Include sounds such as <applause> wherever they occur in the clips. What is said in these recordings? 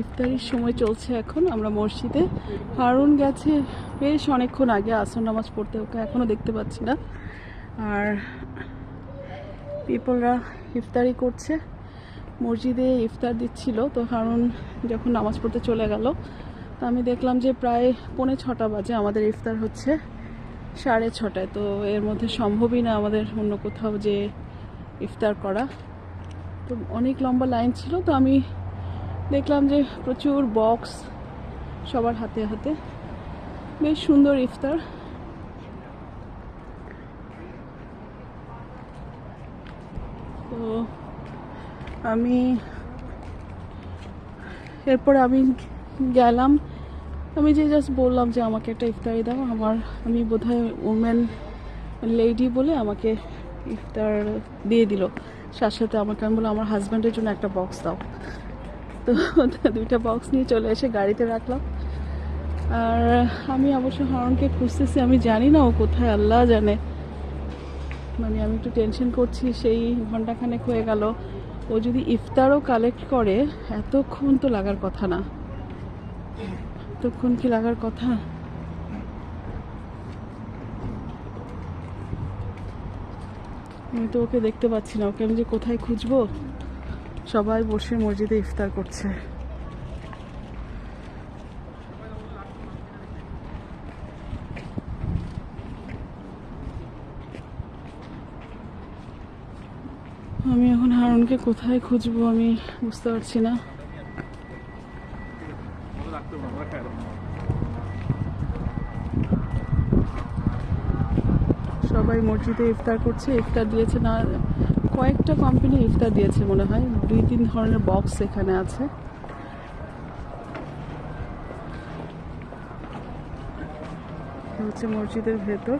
ইফতারির সময় চলছে এখন, আমরা মসজিদে। হারুন গেছে বেশ অনেকক্ষণ আগে আসন নামাজ পড়তে ওকে এখনও দেখতে পাচ্ছি না। আর পিপলরা ইফতারি করছে। মসজিদে ইফতার দিচ্ছিল, তো হারুন যখন নামাজ পড়তে চলে গেল, তো আমি দেখলাম যে প্রায় পৌনে ছটা বাজে আমাদের ইফতার হচ্ছে, সাড়ে ছটায়। তো এর মধ্যে সম্ভবই না আমাদের অন্য কোথাও যে ইফতার করা। তো অনেক লম্বা লাইন ছিল, তো আমি দেখলাম যে প্রচুর বক্স সবার হাতে হাতে। বেশ সুন্দর ইফতার। তো আমি এরপরে আমি গেলাম। আমি যে জাস্ট বললাম যে আমাকে একটা ইফতারি দাও, আমার, আমি বোধহয় ওমেন লেডি বলে আমাকে ইফতার দিয়ে দিল। সাথে সাথে আমাকে আমি বললাম, আমার হাজব্যান্ডের জন্য একটা বক্স দাও। তো <laughs> দুইটা বক্স নিয়ে চলে এসে গাড়িতে রাখলাম। আর আমি অবশ্য হারনকে খুঁজতেছি, আমি জানি না ও কোথায়, আল্লাহ জানে। মানে আমি একটু টেনশন করছি, সেই ঘন্টাখানেক হয়ে গেল। ও যদি ইফতারও কালেক্ট করে, এতক্ষণ তো লাগার কথা না। এতক্ষণ কি লাগার কথা? আমি তো ওকে দেখতে পাচ্ছি না, ওকে আমি যে কোথায় খুঁজবো? সবাই বসে মসজিদে ইফতার করছে। আমি এখন হারুনকে কোথায় খুঁজবো আমি বুঝতে পারছি না। সবাই মসজিদে ইফতার করছে, ইফতার দিয়েছে না কয়েকটা কোম্পানি ইফতার দিয়েছে মনে হয়। দুই, তিন ধরনের বক্স এখানে আছে। হচ্ছে মসজিদের ভেতর।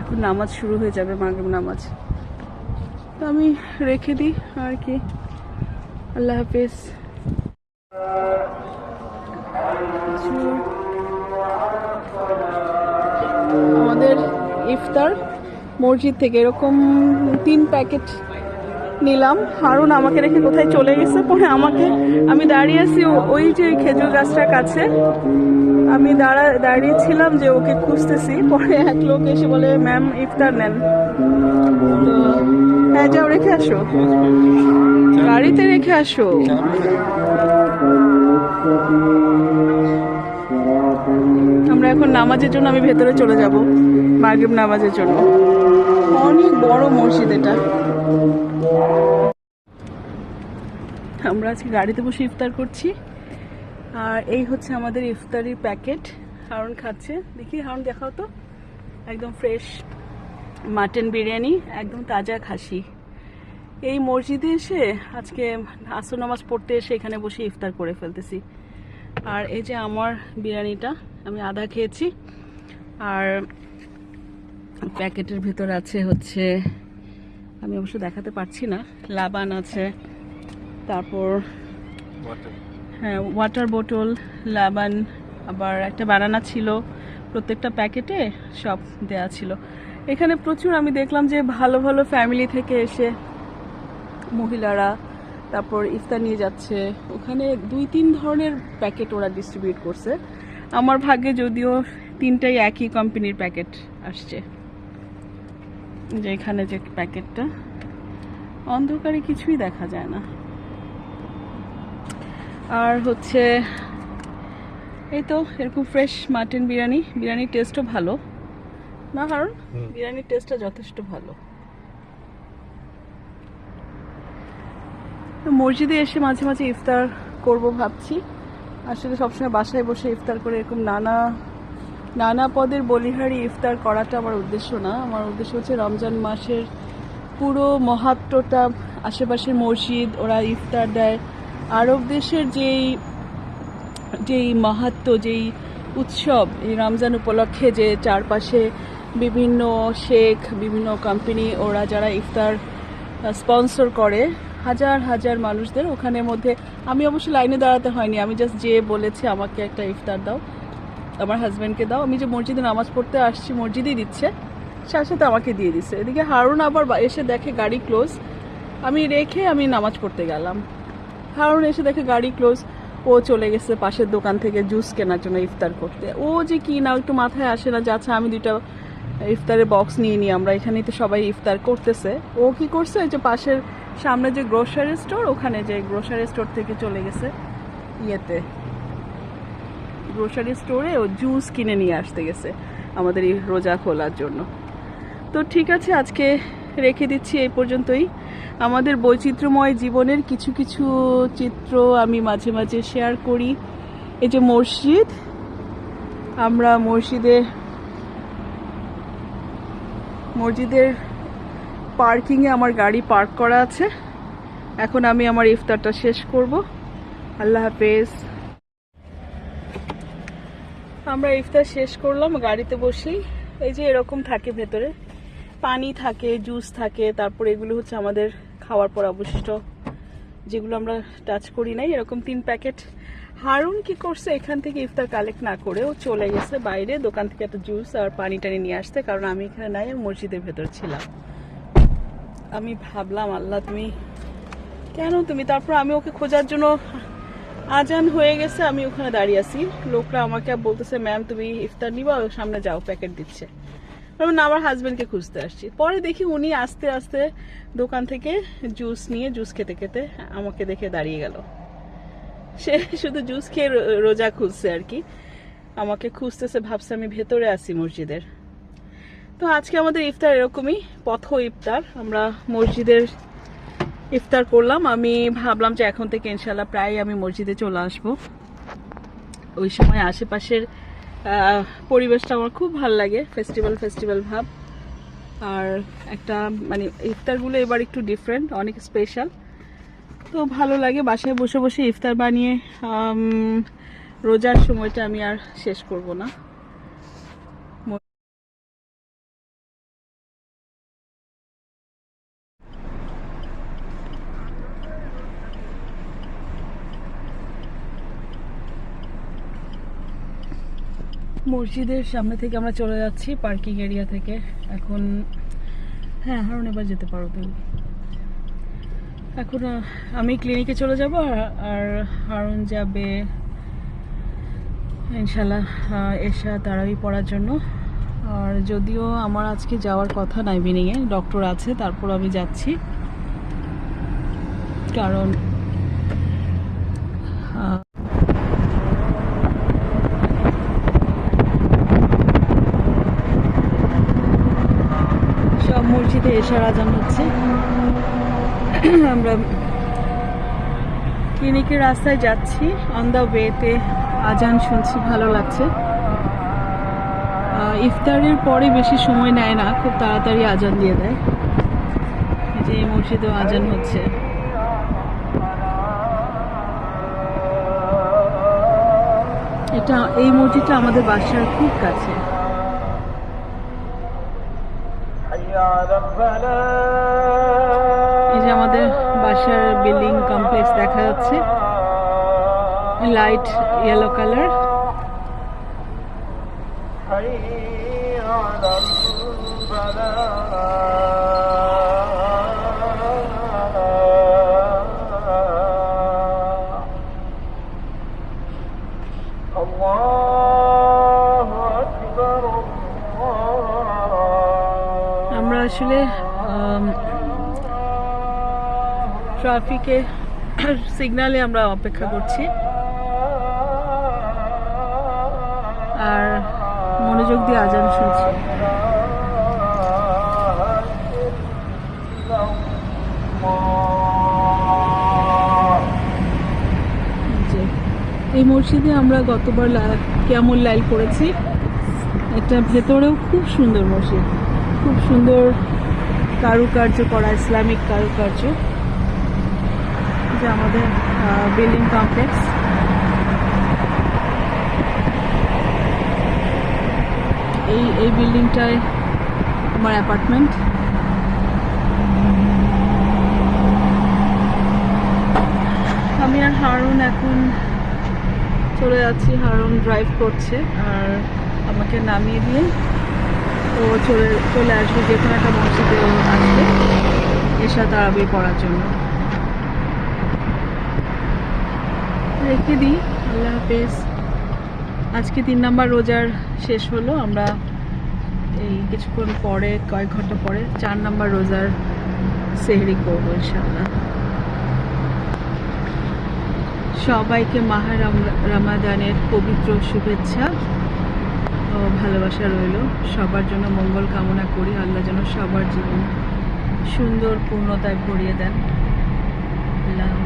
এখন নামাজ শুরু হয়ে যাবে, মাগরিব নামাজ। তো আমি রেখে দিই, আর কি। আল্লাহ হাফেজ। আমাদের ইফতার মসজিদ থেকে এরকম তিন প্যাকেট নিলাম। হারুন আমাকে রেখে কোথায় চলে গেছে? পরে আমাকে, আমি দাঁড়িয়ে আছি ওই যে খেজুর গাছটার কাছে। আমি দাঁড়া দাঁড়িয়েছিলাম যে ওকে খুঁজতেছি। পরে এক লোক এসে বলে, ম্যাম, ইফতার নেন। হ্যাঁ যাও, রেখে আসো। গাড়িতে রেখে আসো। আমরা এখন নামাজের জন্য আমি ভেতরে চলে যাব, মাগরিব নামাজের জন্য। অনেক বড় মসজিদ এটা। আমরা আজকে গাড়িতে বসে ইফতার করছি। আর এই হচ্ছে আমাদের ইফতারির প্যাকেট। হারুন খাচ্ছে। দেখি, হারুন দেখাও তো। একদম ফ্রেশ মাটন বিরিয়ানি, একদম তাজা খাসি। এই মসজিদে এসে আজকে আসর নামাজ পড়তে এসে এখানে বসে ইফতার করে ফেলতেছি। আর এই যে আমার বিরিয়ানিটা আমি আধা খেয়েছি। আর প্যাকেটের ভিতর আছে হচ্ছে আমি অবশ্য দেখাতে পারছি না লাবান আছে তারপর হ্যাঁ ওয়াটার বোটল লাবান আবার একটা বানানা ছিল প্রত্যেকটা প্যাকেটে সব দেয়া ছিল। এখানে প্রচুর আমি দেখলাম যে ভালো ভালো ফ্যামিলি থেকে এসে মহিলারা তারপর ইফতার নিয়ে যাচ্ছে। ওখানে দুই তিন ধরনের প্যাকেট ওরা ডিস্ট্রিবিউট করছে। আমার ভাগ্যে যদিও তিনটাই একই কোম্পানির প্যাকেট আসছে। যে এখানে যে প্যাকেটটা অন্ধকারে কিছুই দেখা যায় না। আর হচ্ছে এই তো এরকম ফ্রেশ মাটন বিরিয়ানি। বিরিয়ানির টেস্টও ভালো। না কারণ বিরিয়ানির টেস্টটা যথেষ্ট ভালো। তো মসজিদে এসে মাঝে মাঝে ইফতার করব ভাবছি। আসলে সবসময় বাসায় বসে ইফতার করে এরকম নানা নানা পদের বলিহারি ইফতার করাটা আমার উদ্দেশ্য না। আমার উদ্দেশ্য হচ্ছে রমজান মাসের পুরো মহাত্মটা, আশেপাশের মসজিদ, ওরা ইফতার দেয়। আরব দেশের যেই যেই মাহাত্ম, যেই উৎসব, এই রমজান উপলক্ষে যে চারপাশে বিভিন্ন শেখ, বিভিন্ন কোম্পানি ওরা যারা ইফতার স্পন্সর করে হাজার হাজার মানুষদের ওখানের মধ্যে। আমি অবশ্য লাইনে দাঁড়াতে হয়নি, আমি জাস্ট যে বলেছি, আমাকে একটা ইফতার দাও, আমার হাজব্যান্ডকে দাও। আমি যে মসজিদে নামাজ পড়তে আসছি, মসজিদেই দিচ্ছে, সাথে সাথে আমাকে দিয়ে দিচ্ছে এদিকে হারুন আবার এসে দেখে গাড়ি ক্লোজ আমি রেখে আমি নামাজ পড়তে গেলাম। হারুন এসে দেখে গাড়ি ক্লোজ ও চলে গেছে পাশের দোকান থেকে জুস কেনার জন্য ইফতার করতে। ও যে কি না, একটু মাথায় আসে না যাচ্ছে আমি দুইটা ইফতারের বক্স নিয়ে নিই, আমরা এখানেই তো সবাই ইফতার করতেছে। ও কি করছে? ওই যে পাশের সামনে যে গ্রোসারি স্টোর ওখানে যে গ্রোসারি স্টোর থেকে চলে গেছে ইয়েতে। গ্রোসারি স্টোরে ও জুস কিনে নিয়ে আসতে গেছে আমাদের এই রোজা খোলার জন্য। তো ঠিক আছে, আজকে রেখে দিচ্ছি এই পর্যন্তই। আমাদের বৈচিত্র্যময় জীবনের কিছু কিছু চিত্র আমি মাঝে মাঝে শেয়ার করি। এই যে মসজিদ, আমরা মসজিদে মসজিদের পার্কিংয়ে আমার গাড়ি পার্ক করা আছে। এখন আমি আমার ইফতারটা শেষ করব। আল্লাহ হাফেজ। আমরা ইফতার শেষ করলাম, গাড়িতে বসেই। এই যে এরকম থাকে ভেতরে। পানি থাকে, জুস থাকে, তারপর এগুলো হচ্ছে আমাদের খাওয়ার পর অবশিষ্ট। যেগুলো আমরা টাচ করি নাই, এরকম তিন প্যাকেট হারুন কি করছে এখান থেকে ইফতার কালেক্ট না করে ও চলে গেছে বাইরে। দোকান থেকে একটা জুস আর পানি টানি নিয়ে আসতে কারণ আমি এখানে নাই মসজিদের ভেতর ছিলাম। আমি ভাবলাম, আল্লাহ তুমি কেন তুমি? তারপর আমি ওকে খোঁজার জন্য আজান হয়ে গেছে, আমি ওখানে দাঁড়িয়ে আছি। লোকরা আমাকে বলতেছে ম্যাম তুমি ইফতার নিবা সামনে যাও প্যাকেট দিচ্ছে। না, আমার হাজব্যান্ডকে খুঁজতে আসছি। পরে দেখি উনি আস্তে আস্তে দোকান থেকে জুস নিয়ে জুস খেতে খেতে আমাকে দেখে দাঁড়িয়ে গেল। সে শুধু জুস খেয়ে রোজা খুঁজছে আর কি। আমাকে খুঁজতেছে, ভাবছে আমি ভেতরে আছি মসজিদের। তো আজকে আমাদের ইফতার এরকমই, পথ ইফতার। আমরা মসজিদের ইফতার করলাম। আমি ভাবলাম যে এখন থেকে ইনশাল্লাহ প্রায় আমি মসজিদে চলে আসব। ওই সময় আশেপাশের পরিবেশটা আমার খুব ভালো লাগে। ফেস্টিভ্যাল ফেস্টিভ্যাল ভাব। আর একটা মানে ইফতারগুলো এবার একটু ডিফারেন্ট অনেক স্পেশাল তো ভালো লাগে, বাসায় বসে বসে ইফতার বানিয়ে রোজার সময়টা আমি আর শেষ করব না। মসজিদের সামনে থেকে আমরা চলে যাচ্ছি, পার্কিং এরিয়া থেকে। এখন হ্যাঁ হারুন, এবার যেতে পারো তুমি। এখন আমি ক্লিনিকে চলে যাব আর- হারুন যাবে, ইনশাল্লাহ এশা তারাবি পড়ার জন্য। আর যদিও আমার আজকে যাওয়ার কথা নাই বিনিংয়ে ডক্টর আছে, তারপর আমি যাচ্ছি। কারণ সব মসজিদে এশার আজান হচ্ছে। <coughs> আমরা ক্লিনিকের রাস্তায় যাচ্ছি। অন দ্য ওয়েতে আজান শুনছি, ভালো লাগছে। ইফতারের পরে বেশি সময় নেয় না, খুব তাড়াতাড়ি আজান দিয়ে দেয়। যে এই মসজিদেও আজান হচ্ছে। এটা, এই মসজিদটা আমাদের বাসার খুব কাছে। লাইট ইয়েলো কালার আমরা আসলে ট্রাফিকে সিগনালে আমরা অপেক্ষা করছি। দিয়ে আজান শুনছি। এই মসজিদে আমরা গতবার কেমন লাইল করেছি? এটা ভেতরেও খুব সুন্দর মসজিদ। খুব সুন্দর কারুকার্য করা, ইসলামিক কারুকার্য। যে আমাদের বিল্ডিং কমপ্লেক্স এই এই বিল্ডিংটায় আমার অ্যাপার্টমেন্ট আমি আর হারুন এখন চলে যাচ্ছি, হারুন ড্রাইভ করছে আর আমাকে নামিয়ে দিয়ে ও চলে চলে আসবে যে কোনো একটা মসজিদে আসবে, এসা তারাবি পড়ার জন্য। রেখে দিই, আল্লাহ হাফেজ। আজকে তিন নাম্বার রোজার শেষ হলো। আমরা এই কিছুক্ষণ পরে, কয়েক ঘণ্টা পরে চার নাম্বার রোজার সেহরি করব ইনশাআল্লাহ। সবাইকে মাহা রাম- রামাদানের পবিত্র শুভেচ্ছা ও ভালোবাসা রইল। সবার জন্য মঙ্গল কামনা করি। আল্লাহ যেন সবার জীবন সুন্দর পূর্ণতায় ভরিয়ে দেন। আল্লাহ।